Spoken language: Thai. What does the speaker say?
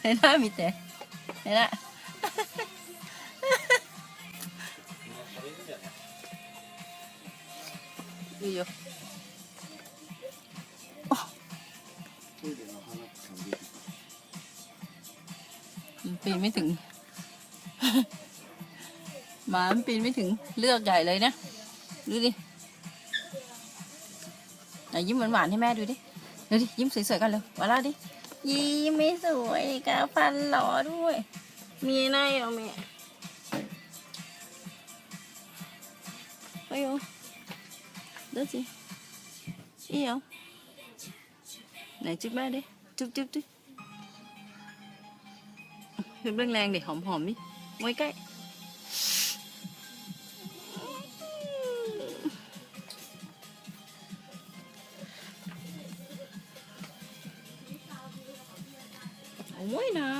เห็นหน้ามีแต่เห็นหน้าดูอยู่ปีนไม่ถึงหมามันปีนไม่ถึงเลือกใหญ่เลยนะ ดูดิไหนยิ้มหวานๆให้แม่ดูดิ ดูดิ ยิ้มสวยๆกันเลยมาแล้วดิ ยิ้มไม่สวยกาฟันหล่อด้วย มีหน้าเหรอแม่ไปโยเดี๋ยสิอีเหรอไหนจุ๊บแม่ดิจุ๊บจุ๊บจุ๊บจุ๊บแรงๆดิหอมๆดิไว้ใกล้ โอ้ยนะ